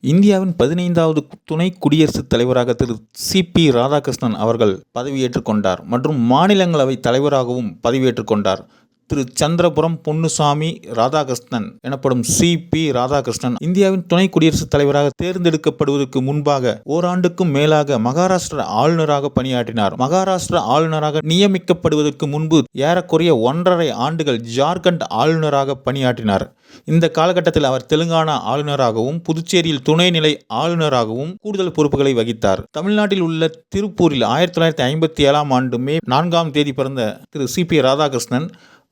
இந்தியாவின் பதினைந்தாவது துணை குடியரசுத் தலைவராக திரு சி பி ராதாகிருஷ்ணன் அவர்கள் பதவியேற்றுக் கொண்டார் மற்றும் மாநிலங்களவை தலைவராகவும் பதவியேற்றுக் கொண்டார். திரு சந்திரபுரம் பொன்னுசாமி ராதாகிருஷ்ணன் எனப்படும் சி பி ராதாகிருஷ்ணன் இந்தியாவின் துணை குடியரசுத் தலைவராக தேர்ந்தெடுக்கப்படுவதற்கு முன்பாக ஓராண்டுக்கும் மேலாக மகாராஷ்டிர ஆளுநராக பணியாற்றினார். மகாராஷ்டிர ஆளுநராக நியமிக்கப்படுவதற்கு முன்பு ஏறக்குறைய ஒன்றரை ஆண்டுகள் ஜார்க்கண்ட் ஆளுநராக பணியாற்றினார். இந்த காலகட்டத்தில் அவர் தெலுங்கானா ஆளுநராகவும் புதுச்சேரியில் துணைநிலை ஆளுநராகவும் கூடுதல் பொறுப்புகளை வகித்தார். தமிழ்நாட்டில் உள்ள திருப்பூரில் ஆயிரத்தி தொள்ளாயிரத்தி ஐம்பத்தி ஏழாம் ஆண்டு மே நான்காம் தேதி பிறந்த திரு சி பி ராதாகிருஷ்ணன்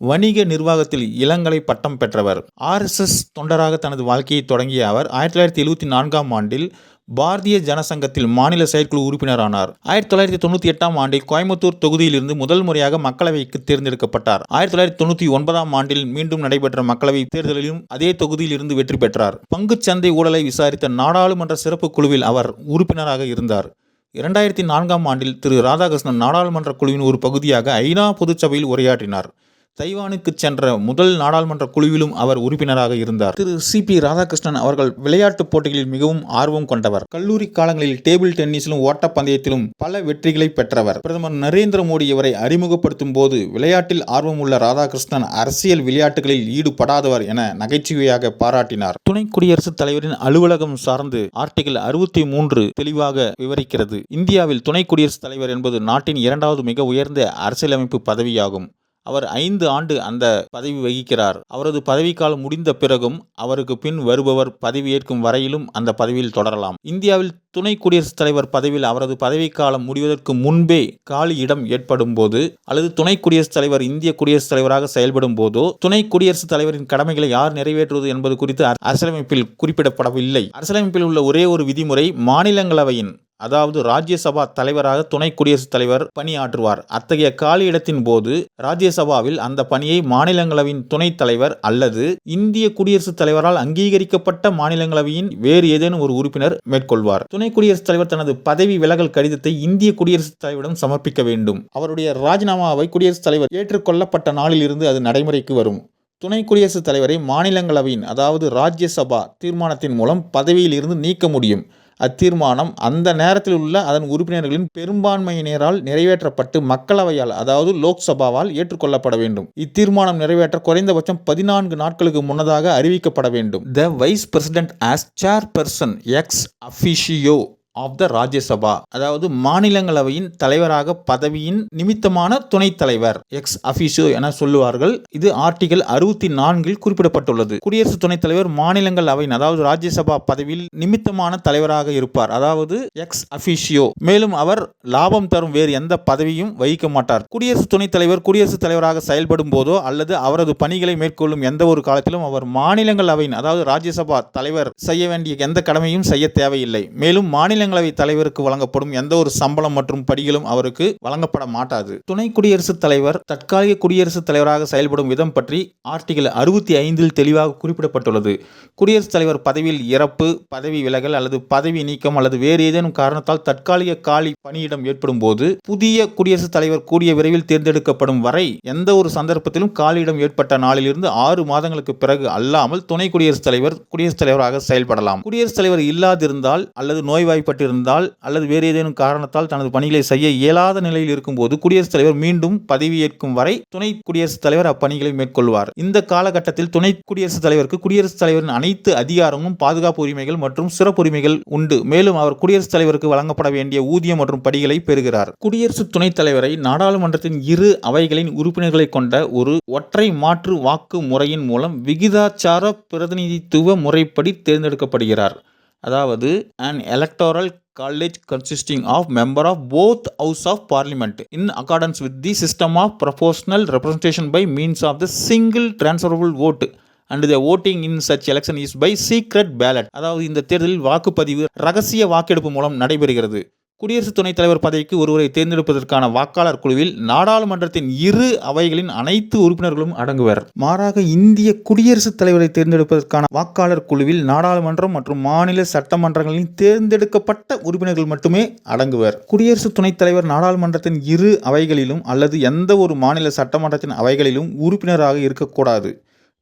வணிக நிர்வாகத்தில் இளங்கலை பட்டம் பெற்றவர். ஆர்எஸ்எஸ் தொண்டராக தனது வாழ்க்கையை தொடங்கிய அவர் ஆயிரத்தி தொள்ளாயிரத்தி எழுபத்தி நான்காம் ஆண்டில் பாரதிய ஜனசங்கத்தில் மாநில செயற்குழு உறுப்பினரானார். ஆயிரத்தி தொள்ளாயிரத்தி தொண்ணூற்றி எட்டாம் ஆண்டில் கோயம்புத்தூர் தொகுதியிலிருந்து முதல் முறையாக மக்களவைக்கு தேர்ந்தெடுக்கப்பட்டார். ஆயிரத்தி தொள்ளாயிரத்தி தொண்ணூற்றி ஒன்பதாம் ஆண்டில் மீண்டும் நடைபெற்ற மக்களவை தேர்தலிலும் அதே தொகுதியிலிருந்து வெற்றி பெற்றார். பங்குச்சந்தை ஊழலை விசாரித்த நாடாளுமன்ற சிறப்பு குழுவில் அவர் உறுப்பினராக இருந்தார். இரண்டாயிரத்தி நான்காம் ஆண்டில் திரு. ராதாகிருஷ்ணன் நாடாளுமன்ற குழுவின் ஒரு பகுதியாக ஐநா பொதுச்சபையில் உரையாற்றினார். தைவானுக்கு சென்ற முதல் நாடாளுமன்ற குழுவிலும் அவர் உறுப்பினராக இருந்தார். திரு. சி. பி. ராதாகிருஷ்ணன் அவர்கள் விளையாட்டுப் போட்டிகளில் மிகவும் ஆர்வம் கொண்டவர். கல்லூரி காலங்களில் டேபிள் டென்னிஸிலும் ஓட்டப்பந்தயத்திலும் பல வெற்றிகளை பெற்றவர். பிரதமர் நரேந்திர மோடி இவரை அறிமுகப்படுத்தும் போது விளையாட்டில் ஆர்வமுள்ள ராதாகிருஷ்ணன் அரசியல் விளையாட்டுகளில் ஈடுபடாதவர் என நகைச்சுவையாக பாராட்டினார். துணை குடியரசுத் தலைவரின் அலுவலகம் சார்ந்து ஆர்டிகிள் அறுபத்தி மூன்று தெளிவாக விவரிக்கிறது. இந்தியாவில் துணை குடியரசுத் தலைவர் என்பது நாட்டின் இரண்டாவது மிக உயர்ந்த அரசியலமைப்பு பதவியாகும். அவர் ஐந்து ஆண்டு அந்த பதவி வகிக்கிறார். அவரது பதவிக்காலம் முடிந்த பிறகும் அவருக்கு பின் வருபவர் பதவியேற்கும் வரையிலும் அந்த பதவியில் தொடரலாம். இந்தியாவில் துணை குடியரசுத் தலைவர் பதவியில் அவரது பதவிக்காலம் முடிவதற்கு முன்பே காலி இடம் ஏற்படும் போது அல்லது துணை குடியரசுத் தலைவர் இந்திய குடியரசுத் தலைவராக செயல்படும் போதோ துணை குடியரசுத் தலைவரின் கடமைகளை யார் நிறைவேற்றுவது என்பது குறித்து அரசியலமைப்பில் குறிப்பிடப்படவில்லை. அரசியலமைப்பில் உள்ள ஒரே ஒரு விதிமுறை மாநிலங்களவையின் அதாவது ராஜ்யசபா தலைவராக துணை குடியரசுத் தலைவர் பணியாற்றுவார். அத்தகைய காலியிடத்தின் போது ராஜ்யசபாவில் அந்த பணியை மாநிலங்களவையின் துணைத் தலைவர் அல்லது இந்திய குடியரசுத் தலைவரால் அங்கீகரிக்கப்பட்ட மாநிலங்களவையின் வேறு ஏதேனும் ஒரு உறுப்பினர் மேற்கொள்வார். துணை குடியரசுத் தலைவர் தனது பதவி விலகல் கடிதத்தை இந்திய குடியரசுத் தலைவரிடம் சமர்ப்பிக்க வேண்டும். அவருடைய ராஜினாமாவை குடியரசுத் தலைவர் ஏற்றுக்கொள்ளப்பட்ட நாளில் இருந்து அது நடைமுறைக்கு வரும். துணை குடியரசுத் தலைவரை மாநிலங்களவையின் அதாவது ராஜ்யசபா தீர்மானத்தின் மூலம் பதவியில் இருந்து நீக்க முடியும். அத்தீர்மானம் அந்த நேரத்தில் உள்ள அதன் உறுப்பினர்களின் பெரும்பான்மையினரால் நிறைவேற்றப்பட்டு மக்களவையால் அதாவது லோக்சபாவால் ஏற்றுக்கொள்ளப்பட வேண்டும். இத்தீர்மானம் நிறைவேற்ற குறைந்தபட்சம் பதினான்கு நாட்களுக்கு முன்னதாக அறிவிக்கப்பட வேண்டும். The vice president as chairperson ex officio of the Rajya Sabha அதாவது மாநிலங்களவையின் தலைவராக பதவியின் நிமித்தமான துணைத் தலைவர் எக்ஸ் அபிஷோ என சொல்லுவார்கள். இது ஆர்டிகல் அறுபத்தி நான்கில் குறிப்பிடப்பட்டுள்ளது. குடியரசு துணைத் தலைவர் மாநிலங்களவையின் அதாவது ராஜ்யசபா பதவியில் நிமித்தமான தலைவராக இருப்பார். அதாவது எக்ஸ் அபிஷியோ மேலும் அவர் லாபம் தரும் வேறு எந்த பதவியும் வகிக்க மாட்டார். குடியரசு துணைத் தலைவர் குடியரசுத் தலைவராக செயல்படும் போதோ அல்லது அவரது பணிகளை மேற்கொள்ளும் எந்த ஒரு காலத்திலும் அவர் மாநிலங்களவையின் அதாவது ராஜ்யசபா தலைவர் செய்ய வேண்டிய எந்த கடமையும் செய்ய தேவையில்லை. மேலும் மாநில மாநிலங்களவை தலைவருக்கு வழங்கப்படும் எந்த ஒரு சம்பளம் மற்றும் படிகளும் அவருக்கு வழங்கப்பட மாட்டாது. துணை குடியரசுத் தலைவர் தற்காலிக குடியரசுத் தலைவராக செயல்படும் விதம் பற்றி ஆர்டிகல் அறுபத்தி ஐந்தில் தெளிவாக குறிப்பிடப்பட்டுள்ளது. குடியரசுத் தலைவர் பதவியில் இறப்பு பதவி விலகல் அல்லது பதவி நீக்கம் அல்லது வேறு ஏதேனும் காரணத்தால் தற்காலிக காலி பணியிடம் ஏற்படும் போது புதிய குடியரசுத் தலைவர் கூடிய விரைவில் தேர்ந்தெடுக்கப்படும் வரை எந்த ஒரு சந்தர்ப்பத்திலும் காலியிடம் ஏற்பட்ட நாளிலிருந்து ஆறு மாதங்களுக்கு பிறகு அல்லாமல் துணை குடியரசுத் தலைவர் குடியரசுத் தலைவராக செயல்படலாம். குடியரசுத் தலைவர் இல்லாதிருந்தால் அல்லது நோய்வாய்ப்பு ஏற்பட்டிருந்தால் அல்லது வேறு ஏதேனும் காரணத்தால் தனது பணிகளை செய்ய இயலாத நிலையில் இருக்கும்போது குடியரசுத் தலைவர் மீண்டும் பதவியேற்கும் வரை துணை குடியரசுத் தலைவர் அப்பணிகளை மேற்கொள்வார். இந்த காலகட்டத்தில் துணை குடியரசுத் தலைவருக்கு குடியரசுத் தலைவரின் அனைத்து அதிகாரமும் பாதுகாப்பு உரிமைகள் மற்றும் சிறப்புரிமைகள் உண்டு. மேலும் அவர் குடியரசுத் தலைவருக்கு வழங்கப்பட வேண்டிய ஊதியம் மற்றும் படிகளை பெறுகிறார். குடியரசு துணைத் தலைவரை நாடாளுமன்றத்தின் இரு அவைகளின் உறுப்பினர்களை கொண்ட ஒரு ஒற்றை மாற்று வாக்கு முறையின் மூலம் விகிதாச்சார பிரதிநிதித்துவ முறைப்படி தேர்ந்தெடுக்கப்படுகிறார். அதாவது and electoral college consisting of member of both house of parliament in accordance with the system of proportional representation by means of the single transferable vote and the voting in such election is by secret ballot அதாவது இந்த தேர்தலில் வாக்குப்பதிவு ரகசிய வாக்கெடுப்பு மூலம் நடைபெறுகிறது குடியரசு துணைத் தலைவர் பதவிக்கு ஒருவரை தேர்ந்தெடுப்பதற்கான வாக்காளர் குழுவில் நாடாளுமன்றத்தின் இரு அவைகளின் அனைத்து உறுப்பினர்களும் அடங்குவர். மாறாக இந்திய குடியரசுத் தலைவரை தேர்ந்தெடுப்பதற்கான வாக்காளர் குழுவில் நாடாளுமன்றம் மற்றும் மாநில சட்டமன்றங்களின் தேர்ந்தெடுக்கப்பட்ட உறுப்பினர்கள் மட்டுமே அடங்குவர். குடியரசு துணைத் தலைவர் நாடாளுமன்றத்தின் இரு அவைகளிலும் அல்லது எந்த ஒரு மாநில சட்டமன்றத்தின் அவைகளிலும் உறுப்பினராக இருக்கக்கூடாது.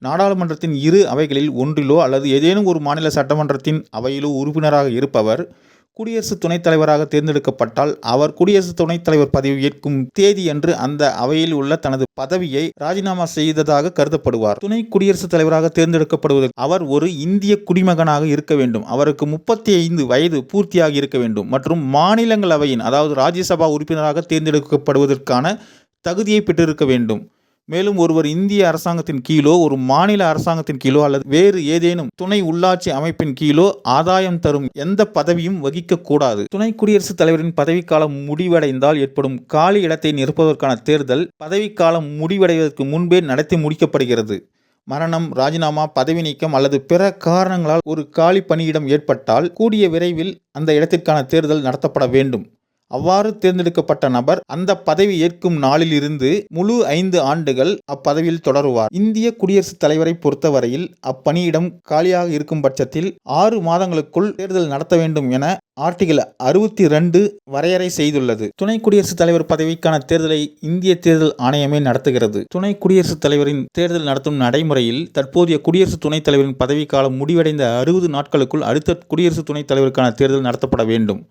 நாடாளுமன்றத்தின் இரு அவைகளில் ஒன்றிலோ அல்லது ஏதேனும் ஒரு மாநில சட்டமன்றத்தின் அவையிலோ உறுப்பினராக இருப்பவர் குடியரசு துணைத் தலைவராக தேர்ந்தெடுக்கப்பட்டால் அவர் குடியரசு துணைத் தலைவர் பதவி ஏற்கும் தேதியன்று அந்த அவையில் உள்ள தனது பதவியை ராஜினாமா செய்ததாக கருதப்படுவார். துணை குடியரசுத் தலைவராக தேர்ந்தெடுக்கப்படுவதற்கு அவர் ஒரு இந்திய குடிமகனாக இருக்க வேண்டும். அவருக்கு முப்பத்தி ஐந்து வயது பூர்த்தியாக இருக்க வேண்டும். மற்றும் மாநிலங்களவையின் அதாவது ராஜ்யசபா உறுப்பினராக தேர்ந்தெடுக்கப்படுவதற்கான தகுதியை பெற்றிருக்க வேண்டும். மேலும் ஒருவர் இந்திய அரசாங்கத்தின் கீழோ ஒரு மாநில அரசாங்கத்தின் கீழோ அல்லது வேறு ஏதேனும் துணை உள்ளாட்சி அமைப்பின் கீழோ ஆதாயம் தரும் எந்த பதவியும் வகிக்கக்கூடாது துணை குடியரசுத் தலைவரின் பதவிக்காலம் முடிவடைந்தால் ஏற்படும் காலி இடத்தை நிரப்புவதற்கான தேர்தல் பதவிக்காலம் முடிவடைவதற்கு முன்பே நடத்தி முடிக்கப்படுகிறது. மரணம் ராஜினாமா பதவி நீக்கம் அல்லது பிற காரணங்களால் ஒரு காலி பணியிடம் ஏற்பட்டால் கூடிய விரைவில் அந்த இடத்திற்கான தேர்தல் நடத்தப்பட வேண்டும். அவ்வாறு தேர்ந்தெடுக்கப்பட்ட நபர் அந்த பதவி ஏற்கும் நாளில் இருந்து முழு ஐந்து ஆண்டுகள் அப்பதவியில் தொடருவார். இந்திய குடியரசுத் தலைவரை பொறுத்தவரையில் அப்பணியிடம் காலியாக இருக்கும் பட்சத்தில் ஆறு மாதங்களுக்குள் தேர்தல் நடத்த வேண்டும் என ஆர்டிகிள் அறுபத்தி ரெண்டு வரையறை செய்துள்ளது. துணை குடியரசுத் தலைவர் பதவிக்கான தேர்தலை இந்திய தேர்தல் ஆணையமே நடத்துகிறது. துணை குடியரசுத் தலைவரின் தேர்தல் நடத்தும் நடைமுறையில் தற்போதைய குடியரசு துணைத் தலைவரின் பதவிக்காலம் முடிவடைந்த அறுபது நாட்களுக்குள் அடுத்த குடியரசு துணைத் தலைவருக்கான தேர்தல் நடத்தப்பட வேண்டும்.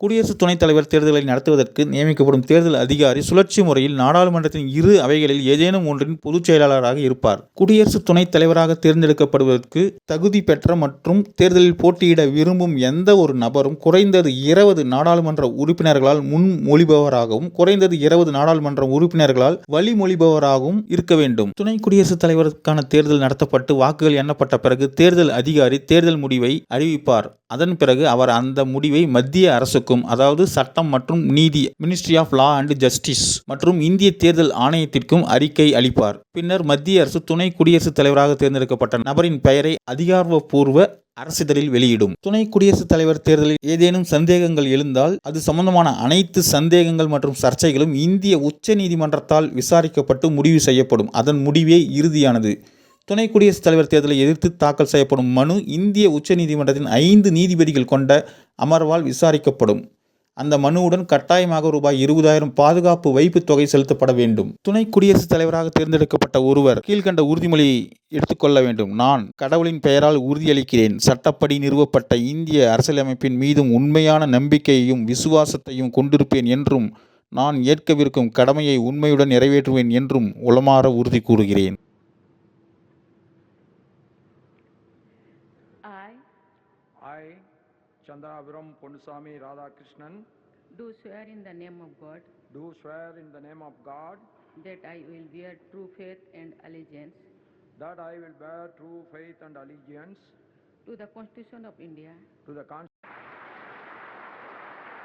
குடியரசு துணைத் தலைவர் தேர்தலை நடத்துவதற்கு நியமிக்கப்படும் தேர்தல் அதிகாரி சுழற்சி முறையில் நாடாளுமன்றத்தின் இரு அவைகளில் ஏதேனும் ஒன்றின் பொதுச் செயலாளராக இருப்பார். குடியரசு துணைத் தலைவராக தேர்ந்தெடுக்கப்படுவதற்கு தகுதி பெற்ற மற்றும் தேர்தலில் போட்டியிட விரும்பும் எந்த ஒரு நபரும் குறைந்தது இருபது நாடாளுமன்ற உறுப்பினர்களால் முன்மொழிபவராகவும் குறைந்தது இருபது நாடாளுமன்ற உறுப்பினர்களால் வழிமொழிபவராகவும் இருக்க வேண்டும். துணை குடியரசுத் தலைவருக்கான தேர்தல் நடத்தப்பட்டு வாக்குகள் எண்ணப்பட்ட பிறகு தேர்தல் அதிகாரி தேர்தல் முடிவை அறிவிப்பார். அதன் பிறகு அவர் அந்த முடிவை மத்திய அரசுக்கும் அதாவது சட்டம் மற்றும் நீதி ministry of law and justice மற்றும் இந்திய தேர்தல் ஆணையத்திற்கும் அறிக்கை அளிப்பார். பின்னர் மத்திய அரசு துணை குடியரசுத் தலைவராக தேர்ந்தெடுக்கப்பட்ட நபரின் பெயரை அதிகாரப்பூர்வ அரசிதழில் வெளியிடும். துணை குடியரசுத் தலைவர் தேர்தலில் ஏதேனும் சந்தேகங்கள் எழுந்தால் அது சம்பந்தமான அனைத்து சந்தேகங்கள் மற்றும் சர்ச்சைகளும் இந்திய உச்ச நீதிமன்றத்தால் விசாரிக்கப்பட்டு முடிவு செய்யப்படும். அதன் முடிவே இறுதியானது. துணை குடியரசுத் தலைவர் தேர்தலை எதிர்த்து தாக்கல் செய்யப்படும் மனு இந்திய உச்சநீதிமன்றத்தின் ஐந்து நீதிபதிகள் கொண்ட அமர்வால் விசாரிக்கப்படும். அந்த மனுவுடன் கட்டாயமாக ரூபாய் இருபதாயிரம் பாதுகாப்பு வைப்பு தொகை செலுத்தப்பட வேண்டும். துணை குடியரசுத் தலைவராக தேர்ந்தெடுக்கப்பட்ட ஒருவர் கீழ்கண்ட உறுதிமொழியை எடுத்துக்கொள்ள வேண்டும். நான் கடவுளின் பெயரால் உறுதியளிக்கிறேன். சட்டப்படி நிறுவப்பட்ட இந்திய அரசியலமைப்பின் மீதும் உண்மையான நம்பிக்கையையும் விசுவாசத்தையும் கொண்டிருப்பேன் என்றும் நான் ஏற்கவிருக்கும் கடமையை உண்மையுடன் நிறைவேற்றுவேன் என்றும் உளமாற உறுதி கூறுகிறேன். Chandrapuram Ponnusamy Radhakrishnan, do swear in the name of God. Do swear in the name of God. That I will bear true faith and allegiance. That I will bear true faith and allegiance to the Constitution of India. to the Constitution